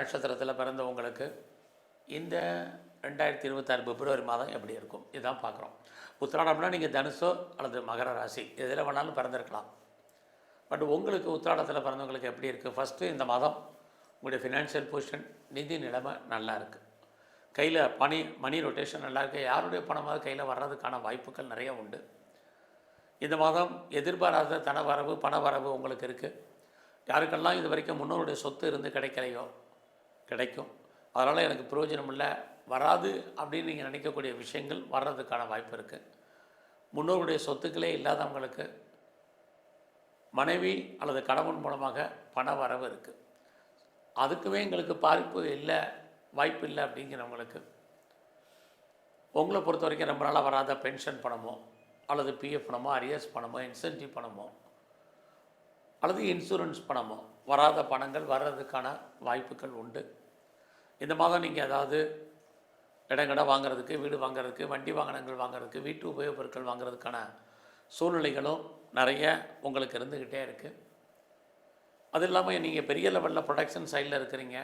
நட்சத்திரத்தில் பிறந்தவங்களுக்கு இந்த ரெண்டாயிரத்தி இருபத்தாறு பிப்ரவரி மாதம் எப்படி இருக்கும்? இதுதான் பார்க்குறோம். உத்திராடம்னா நீங்கள் தனுசோ அல்லது மகர ராசி எதில் வேணாலும் பிறந்திருக்கலாம். பட் உங்களுக்கு உத்திராடத்தில் பிறந்தவங்களுக்கு எப்படி இருக்குது ஃபஸ்ட்டு இந்த மாதம் உங்களுடைய ஃபினான்ஷியல் பொசிஷன் நிதி நிலைமை நல்லா இருக்குது கையில் பணி மணி ரொட்டேஷன் நல்லா இருக்குது யாருடைய பணமாக கையில் வர்றதுக்கான வாய்ப்புகள் நிறைய உண்டு. இந்த மாதம் எதிர்பாராத தன வரவு பண வரவு உங்களுக்கு இருக்குது யாருக்கெல்லாம் இது வரைக்கும் முன்னோருடைய சொத்து இருந்து கிடைக்கலையோ கிடைக்கும். அதனால் எனக்கு பிரயோஜனம் இல்லை. வராது அப்படின்னு நீங்கள் நினைக்கக்கூடிய விஷயங்கள் வர்றதுக்கான வாய்ப்பு இருக்குது முன்னோருடைய சொத்துக்களே இல்லாதவங்களுக்கு மனைவி அல்லது கணவன் மூலமாக பண வரவு இருக்குது அதுக்குமே எங்களுக்கு பாதிப்பு இல்லை வாய்ப்பு இல்லை அப்படிங்கிறவங்களுக்கு உங்களை பொறுத்த வரைக்கும் ரொம்ப நாளாக வராத பென்ஷன் பணமோ அல்லது பிஎஃப் பணமோ அரியர்ஸ் பணமோ இன்சென்டிவ் பணமோ அல்லது இன்சூரன்ஸ் பணமோ வராத பணங்கள் வர்றதுக்கான வாய்ப்புகள் உண்டு. இந்த மாதம் நீங்கள் ஏதாவது இடங்கடை வாங்குறதுக்கு வீடு வாங்குறதுக்கு வண்டி வாகனங்கள் வாங்குறதுக்கு வீட்டு உபயோகப் பொருட்கள் வாங்குறதுக்கான சூழ்நிலைகளும் நிறைய உங்களுக்கு இருந்துக்கிட்டே இருக்குது அது இல்லாமல் நீங்கள் பெரிய லெவலில் ப்ரொடக்ஷன் சைடில் இருக்கிறீங்க.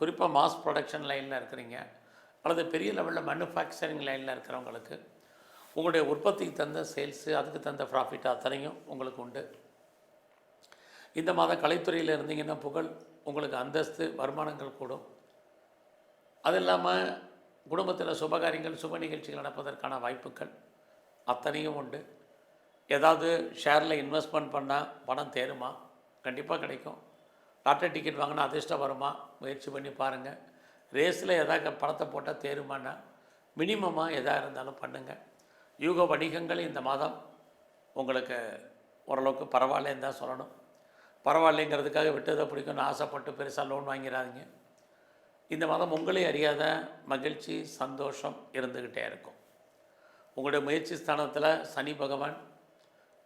குறிப்பாக மாஸ் ப்ரொடக்ஷன் லைனில் இருக்கிறீங்க. அல்லது பெரிய லெவலில் மேனுஃபேக்சரிங் லைனில் இருக்கிறவங்களுக்கு உங்களுடைய உற்பத்திக்கு தந்த சேல்ஸு அதுக்கு தந்த ப்ராஃபிட் அத்தனையும் உங்களுக்கு உண்டு. இந்த மாதம் கலைத்துறையில் இருந்தீங்கன்னா புகழ் உங்களுக்கு அந்தஸ்து வருமானங்கள் கூடும். அது இல்லாமல் குடும்பத்தில் சுபகாரியங்கள் சுப நிகழ்ச்சிகள் நடப்பதற்கான வாய்ப்புகள் அத்தனையும் உண்டு. ஏதாவது ஷேரில் இன்வெஸ்ட்மெண்ட் பண்ணால் பணம் தேருமா? கண்டிப்பாக கிடைக்கும். லாட்டரி டிக்கெட் வாங்கினா அதிர்ஷ்டம் வருமா? முயற்சி பண்ணி பாருங்கள் ரேஸில் எதாவது பணத்தை போட்டால் தேருமானா மினிமமாக எதாக இருந்தாலும் பண்ணுங்கள் யூக வணிகங்கள் இந்த மாதம் உங்களுக்கு ஓரளவுக்கு பரவாயில்லன்னு தான் சொல்லணும். பரவாயில்லைங்கிறதுக்காக விட்டதை பிடிக்கும்னு ஆசைப்பட்டு பெருசாக லோன் வாங்கிடாதீங்க இந்த மாதம் உங்களே அறியாத மகிழ்ச்சி சந்தோஷம் இருந்துக்கிட்டே இருக்கும். உங்களுடைய முயற்சி ஸ்தானத்தில் சனி பகவான்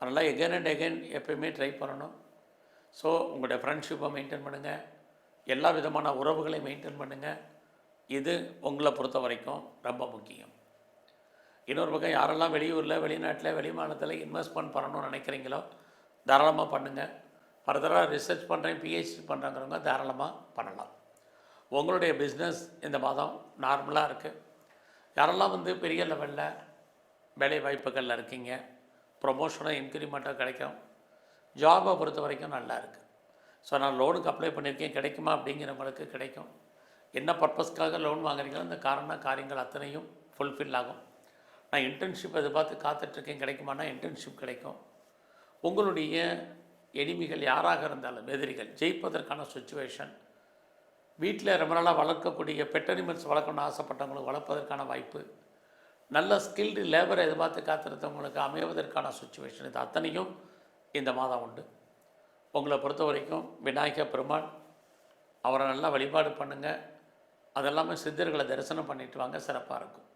அதனால் எகைன் அண்ட் எகைன் எப்பயுமே ட்ரை பண்ணணும். ஸோ உங்களுடைய ஃப்ரெண்ட்ஷிப்பை மெயின்டைன் பண்ணுங்கள் எல்லா விதமான உறவுகளையும் மெயின்டைன் பண்ணுங்கள் இது உங்களை பொறுத்த வரைக்கும் ரொம்ப முக்கியம். இன்னொரு பக்கம் யாரெல்லாம் வெளியூரில் வெளிநாட்டில் வெளிமாநிலத்தில் இன்வெஸ்ட்மெண்ட் பண்ணணும்னு நினைக்கிறீங்களோ தாராளமாக பண்ணுங்கள் ஃபர்தராக ரிசர்ச் பண்ணுறேன் பிஹெச்டி பண்ணுறாங்கிறவங்க தாராளமாக பண்ணலாம். உங்களுடைய பிஸ்னஸ் இந்த மாதம் நார்மலாக இருக்குது யாரெல்லாம் வந்து பெரிய லெவலில் வேலை வாய்ப்புகளில் இருக்கீங்க ப்ரொமோஷனோ இன்க்ரிமெண்ட்டோ கிடைக்கும். ஜாபை பொறுத்த வரைக்கும் நல்லா இருக்குது ஸோ நான் லோனுக்கு அப்ளை பண்ணியிருக்கேன் கிடைக்குமா அப்படிங்கிறவங்களுக்கு கிடைக்கும். என்ன பர்பஸ்க்காக லோன் வாங்குறீங்களோ அந்த காரண காரியங்கள் அத்தனையும் ஃபுல்ஃபில் ஆகும். நான் இன்டர்ன்ஷிப் எதிர்பார்த்து காத்துட்ருக்கேன் கிடைக்குமானா இன்டர்ன்ஷிப் கிடைக்கும். உங்களுடைய எனிமிகள் யாராக இருந்தாலும் எதிரிகள் ஜெயிப்பதற்கான சுச்சுவேஷன் வீட்டில் ரொம்ப நாளாக வளர்க்கக்கூடிய பெட் அனிமல்ஸ் வளர்க்கணும்னு ஆசைப்பட்டவங்களுக்கு வளர்ப்பதற்கான வாய்ப்பு. நல்ல ஸ்கில்டு லேபரை எதிர்பார்த்து காத்திருந்தவங்களுக்கு அமைவதற்கான சுச்சுவேஷன் இது அத்தனையும் இந்த மாதம் உண்டு. உங்களை பொறுத்த வரைக்கும் விநாயக பெருமாள் அவரை நல்லா வழிபாடு பண்ணுங்கள் அதெல்லாமே சித்தர்களை தரிசனம் பண்ணிட்டு வாங்க சிறப்பாக இருக்கும்.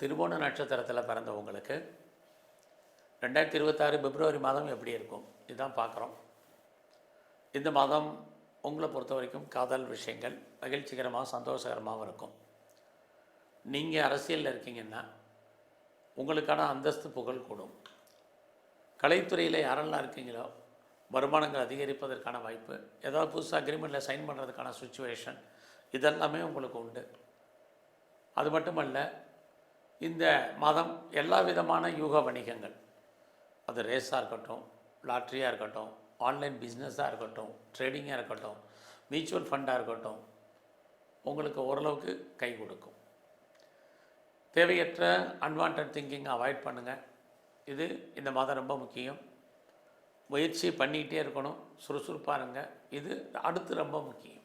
திருவோண நட்சத்திரத்தில் பிறந்தவங்களுக்கு ரெண்டாயிரத்தி இருபத்தாறு பிப்ரவரி மாதம் எப்படி இருக்கும்? இதுதான் பார்க்குறோம். இந்த மாதம் உங்களை பொறுத்த வரைக்கும் காதல் விஷயங்கள் மகிழ்ச்சிகரமாக சந்தோஷகரமாகவும் இருக்கும். நீங்கள் அரசியலில் இருக்கீங்கன்னா உங்களுக்கான அந்தஸ்து புகழ் கூடும். கலைத்துறையில் யாரெல்லாம் இருக்கீங்களோ வருமானங்கள் அதிகரிப்பதற்கான வாய்ப்பு ஏதாவது புதுசாக அக்ரிமெண்ட்டில் சைன் பண்ணுறதுக்கான சுச்சுவேஷன் இதெல்லாமே உங்களுக்கு உண்டு. அது மட்டுமல்ல இந்த மாதம் எல்லா விதமான யூக வணிகங்கள் அது ரேஸாக இருக்கட்டும் லாட்ரியாக இருக்கட்டும் ஆன்லைன் பிஸ்னஸாக இருக்கட்டும் ட்ரேடிங்காக இருக்கட்டும் மியூச்சுவல் ஃபண்டாக இருக்கட்டும் உங்களுக்கு ஓரளவுக்கு கை கொடுக்கும். தேவையற்ற அன்வான்ட் திங்கிங்கை அவாய்ட் பண்ணுங்கள் இது இந்த மாதம் ரொம்ப முக்கியம். முயற்சி பண்ணிக்கிட்டே இருக்கணும். சுறுசுறுப்பாக இருங்க. இது அடுத்து ரொம்ப முக்கியம்.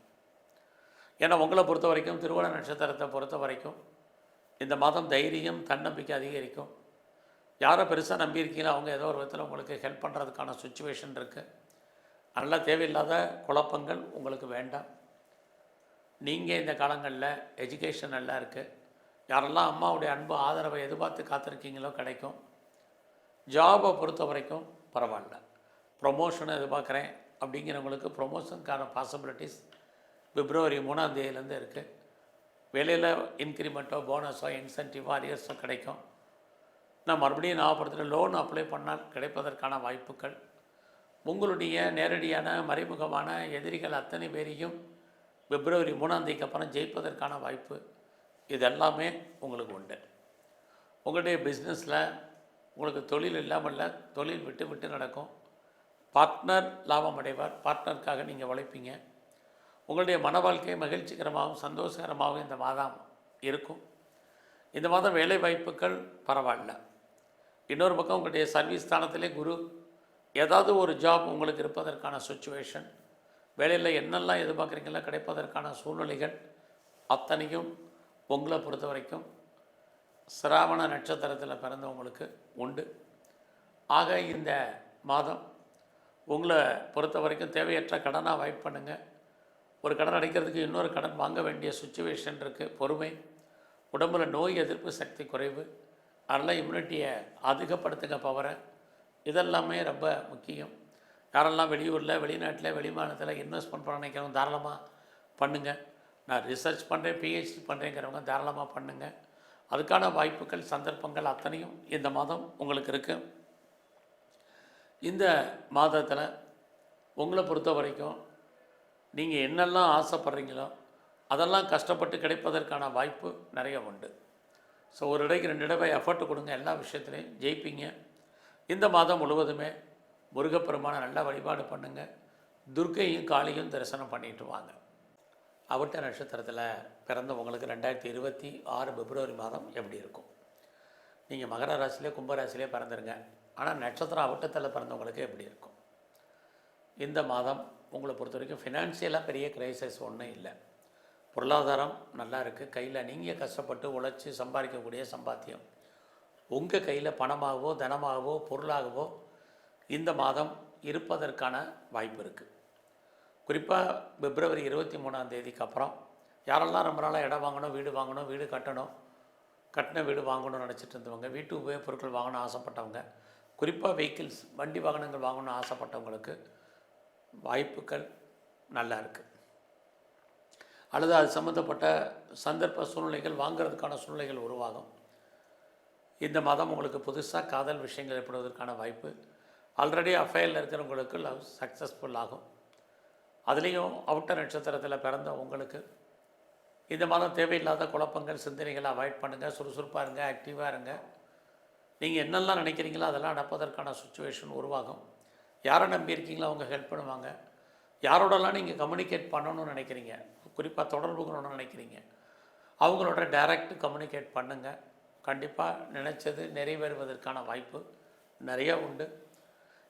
ஏன்னா உங்களை பொறுத்த வரைக்கும் திருவோண நட்சத்திரத்தை பொறுத்த வரைக்கும் இந்த மாதம் தைரியம் தன்னம்பிக்கை அதிகரிக்கும். யாரை பெருசாக நம்பியிருக்கீங்களோ அவங்க ஏதோ ஒரு விதத்தில் உங்களுக்கு ஹெல்ப் பண்ணுறதுக்கான சுச்சுவேஷன் இருக்குது அதனால் தேவையில்லாத குழப்பங்கள் உங்களுக்கு வேண்டாம். நீங்கள் இந்த காலங்களில் எஜுகேஷன் நல்லா இருக்குது யாரெல்லாம் அம்மாவுடைய அன்பு ஆதரவை எதிர்பார்த்து காத்திருக்கீங்களோ கிடைக்கும். ஜாபை பொறுத்த வரைக்கும் பரவாயில்ல. ப்ரொமோஷனை எதிர்பார்க்குறேன் அப்படிங்கிறவங்களுக்கு ப்ரொமோஷனுக்கான பாசிபிலிட்டிஸ் பிப்ரவரி மூணாம் தேதியிலேருந்து இருக்குது வேலையில் இன்க்ரிமெண்ட்டோ போனஸோ இன்சென்டிவோ அரியர்ஸோ கிடைக்கும். நான் மறுபடியும் நாகப்பட்டினத்தில் லோன் அப்ளை பண்ணால் கிடைப்பதற்கான வாய்ப்புகள். உங்களுடைய நேரடியான மறைமுகமான எதிரிகள் அத்தனை பேரையும் பிப்ரவரி மூணாம் தேதிக்கு அப்புறம் ஜெயிப்பதற்கான வாய்ப்பு இதெல்லாமே உங்களுக்கு உண்டு. உங்களுடைய பிஸ்னஸில் உங்களுக்கு தொழில் இல்லாமல் இல்லை தொழில் விட்டு விட்டு நடக்கும். பார்ட்னர் லாபம் அடைவார். பார்ட்னருக்காக நீங்கள் உழைப்பீங்க. உங்களுடைய மன வாழ்க்கை மகிழ்ச்சிகரமாகவும் சந்தோஷகரமாகவும் இந்த மாதம் இருக்கும். இந்த மாதம் வேலை வாய்ப்புகள் பரவாயில்ல. இன்னொரு பக்கம் உங்களுடைய சர்வீஸ் ஸ்தானத்திலே குரு ஏதாவது ஒரு ஜாப் உங்களுக்கு இருப்பதற்கான சுச்சுவேஷன் வேலையில் என்னெல்லாம் எதிர்பார்க்குறீங்களோ கிடைப்பதற்கான சூழ்நிலைகள் அத்தனையும் உங்களை பொறுத்த வரைக்கும் சிராவண நட்சத்திரத்தில் பிறந்தவங்களுக்கு உண்டு. ஆக இந்த மாதம் உங்களை பொறுத்த வரைக்கும் தேவையற்ற கடனை அவாய்ட் பண்ணுங்கள் ஒரு கடன் அடைக்கிறதுக்கு இன்னொரு கடன் வாங்க வேண்டிய சுச்சுவேஷன் இருக்குது பொறுமை. உடம்புல நோய் எதிர்ப்பு சக்தி குறைவு. அதனால் இம்யூனிட்டியை அதிகப்படுத்துங்க பவரை இதெல்லாமே ரொம்ப முக்கியம். யாரெல்லாம் வெளியூரில் வெளிநாட்டில் வெளிமாநிலத்தில் இன்வெஸ்ட்மெண்ட் பண்ண நினைக்கிறவங்க தாராளமாக பண்ணுங்கள் நான் ரிசர்ச் பண்ணுறேன் பிஹெச்டி பண்ணுறேங்கிறவங்க தாராளமாக பண்ணுங்கள் அதுக்கான வாய்ப்புகள் சந்தர்ப்பங்கள் அத்தனையும் இந்த மாதம் உங்களுக்கு இருக்குது இந்த மாதத்தில் உங்களை பொறுத்த வரைக்கும் நீங்கள் என்னெல்லாம் ஆசைப்படுறீங்களோ அதெல்லாம் கஷ்டப்பட்டு கிடைப்பதற்கான வாய்ப்பு நிறைய உண்டு. ஸோ ஒரு இடைக்கு ரெண்டு இடவை எஃபர்ட் கொடுங்க எல்லா விஷயத்துலையும் ஜெயிப்பீங்க. இந்த மாதம் முழுவதுமே முருகப்பெருமான நல்லா வழிபாடு பண்ணுங்கள் துர்க்கையும் காளியும் தரிசனம் பண்ணிட்டு வாங்க. அவட்ட நட்சத்திரத்தில் பிறந்தவங்களுக்கு ரெண்டாயிரத்தி இருபத்தி ஆறு பிப்ரவரி மாதம் எப்படி இருக்கும்? நீங்கள் மகர ராசிலே கும்பராசிலே பிறந்துருங்க. ஆனால் நட்சத்திரம் அவட்டத்தில் பிறந்தவங்களுக்கு எப்படி இருக்கும்? இந்த மாதம் உங்களை பொறுத்த வரைக்கும் ஃபினான்ஷியலாக பெரிய கிரைசஸ் ஒன்றும் இல்லை. பொருளாதாரம் நல்லா இருக்குது கையில் நீங்கள் கஷ்டப்பட்டு உழைச்சி சம்பாதிக்கக்கூடிய சம்பாத்தியம். உங்கள் கையில் பணமாகவோ தனமாகவோ பொருளாகவோ இந்த மாதம் இருப்பதற்கான வாய்ப்பு இருக்குது குறிப்பாக பிப்ரவரி இருபத்தி மூணாம் தேதிக்கு அப்புறம் யாரெல்லாம் ரொம்ப நாளாக இடம் வாங்கணும் வீடு வாங்கணும் வீடு கட்டணும் கட்டின வீடு வாங்கணும்னு நினச்சிட்டு இருந்தவங்க வீட்டு உபயோகப் பொருட்கள் வாங்கணும் ஆசைப்பட்டவங்க குறிப்பாக வெஹிக்கிள்ஸ் வண்டி வாகனங்கள் வாங்கணும்னு ஆசைப்பட்டவங்களுக்கு வாய்ப்புகள் நல்லா இருக்குது அல்லது அது சம்மந்தப்பட்ட சந்தர்ப்ப சூழ்நிலைகள் வாங்குறதுக்கான சூழ்நிலைகள் உருவாகும். இந்த மாதம் உங்களுக்கு புதுசாக காதல் விஷயங்கள் ஏற்படுவதற்கான வாய்ப்பு. ஆல்ரெடி அஃபையரில் இருக்கிறவங்களுக்கு லவ் சக்ஸஸ்ஃபுல் ஆகும். அதுலேயும் அவுட்டர் நட்சத்திரத்தில் பிறந்த உங்களுக்கு. இந்த மாதம் தேவையில்லாத குழப்பங்கள் சிந்தனைகளை அவாய்ட் பண்ணுங்கள் சுறுசுறுப்பாக இருங்க ஆக்டிவாக இருங்க. நீங்கள் என்னெல்லாம் நினைக்கிறீங்களோ அதெல்லாம் நடப்பதற்கான சுச்சுவேஷன் உருவாகும். யாரை நம்பி இருக்கீங்களோ அவங்க ஹெல்ப் பண்ணுவாங்க. யாரோடலாம் நீங்கள் கம்யூனிகேட் பண்ணணும்னு நினைக்கிறீங்க குறிப்பாக தொடர்பு கொள்ளணும்னு நினைக்கிறீங்க. அவங்களோட டைரக்ட் கம்யூனிகேட் பண்ணுங்கள் கண்டிப்பாக நினச்சது நிறைவேறுவதற்கான வாய்ப்பு நிறைய உண்டு.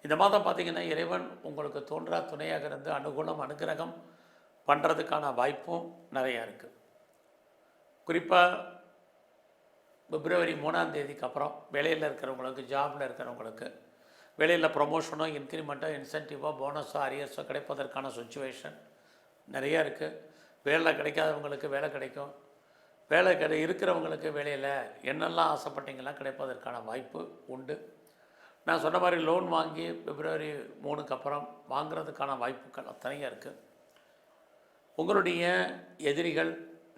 இந்த மாதம் பார்த்திங்கன்னா இறைவன் உங்களுக்கு தோன்றா துணையாக இருந்து அனுகூலம் அனுகிரகம் பண்ணுறதுக்கான வாய்ப்பும் நிறையா இருக்குது குறிப்பாக பிப்ரவரி மூணாம் தேதிக்கு அப்புறம் வேலையில் இருக்கிறவங்களுக்கு ஜாபில் இருக்கிறவங்களுக்கு வேலையில் ப்ரொமோஷனோ இன்க்ரிமெண்ட்டோ இன்சென்டிவோ போனஸோ அரியர்ஸோ கிடைப்பதற்கான சுச்சுவேஷன் நிறையா இருக்குது வேலை கிடைக்காதவங்களுக்கு வேலை கிடைக்கும். வேலை கிடை இருக்கிறவங்களுக்கு வேலையில் என்னெல்லாம் ஆசைப்பட்டீங்களாம் கிடைப்பதற்கான வாய்ப்பு உண்டு. நான் சொன்ன மாதிரி லோன் வாங்கி பிப்ரவரி மூணுக்கு அப்புறம் வாங்குறதுக்கான வாய்ப்புகள் அத்தனையும் இருக்குது உங்களுடைய எதிரிகள்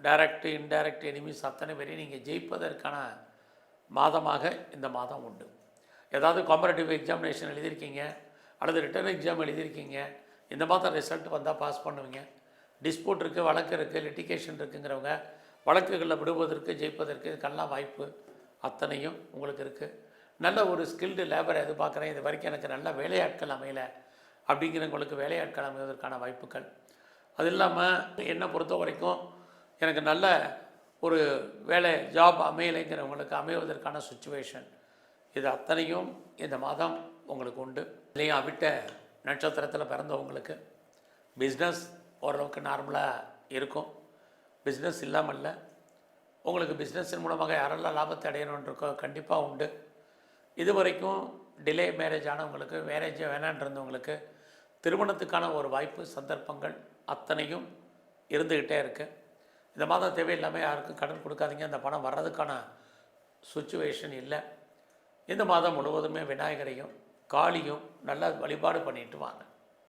டைரக்ட் இன்டைரக்ட் எனிமீஸ் அத்தனை பேரையும் நீங்கள் ஜெயிப்பதற்கான மாதமாக இந்த மாதம் உண்டு. ஏதாவது காம்பரேட்டிவ் எக்ஸாமினேஷன் எழுதியிருக்கீங்க அல்லது ரிட்டர்ன் எக்ஸாம் எழுதியிருக்கீங்க இந்த மாதம் ரிசல்ட் வந்தால் பாஸ் பண்ணுவீங்க. டிஸ்பியூட் இருக்குது வழக்கு இருக்குது லிட்டிகேஷன் இருக்குங்கிறவங்க வழக்குகளில் விடுவதற்கு ஜெயிப்பதற்கு இதுக்கெல்லாம் வாய்ப்பு அத்தனையும் உங்களுக்கு இருக்குது நல்ல ஒரு ஸ்கில்டு லேபரை எதிர்பார்க்குறேன். இது வரைக்கும் எனக்கு நல்ல வேலையாட்கள் அமையலை அப்படிங்கிறவங்களுக்கு வேலையாட்கள் அமைவதற்கான வாய்ப்புகள். அது இல்லாமல் என்னை பொறுத்த வரைக்கும் எனக்கு நல்ல ஒரு வேலை ஜாப் அமையலைங்கிறவங்களுக்கு அமைவதற்கான சுச்சுவேஷன் இது அத்தனையும் இந்த மாதம் உங்களுக்கு உண்டு. இல்லையும் விட்ட நட்சத்திரத்தில் பிறந்தவங்களுக்கு பிஸ்னஸ் ஓரளவுக்கு நார்மலாக இருக்கும். பிஸ்னஸ் இல்லாமல் இல்லை. உங்களுக்கு பிஸ்னஸின் மூலமாக யாரெல்லாம் லாபத்தை அடையணும்னு இருக்கோ கண்டிப்பாக உண்டு. இது வரைக்கும் டிலே மேரேஜ் ஆனவங்களுக்கு மேரேஜ் வேணான்றவங்களுக்கு திருமணத்துக்கான ஒரு வாய்ப்பு சந்தர்ப்பங்கள் அத்தனையும் இருந்துக்கிட்டே இருக்குது இந்த மாதம் தேவையில்லாமல் யாருக்கும் கடன் கொடுக்காதீங்க. அந்த பணம் வர்றதுக்கான சுச்சுவேஷன் இல்லை. இந்த மாதம் முழுவதுமே விநாயகரையும் காளியும் நல்லா வழிபாடு பண்ணிட்டு வாங்க.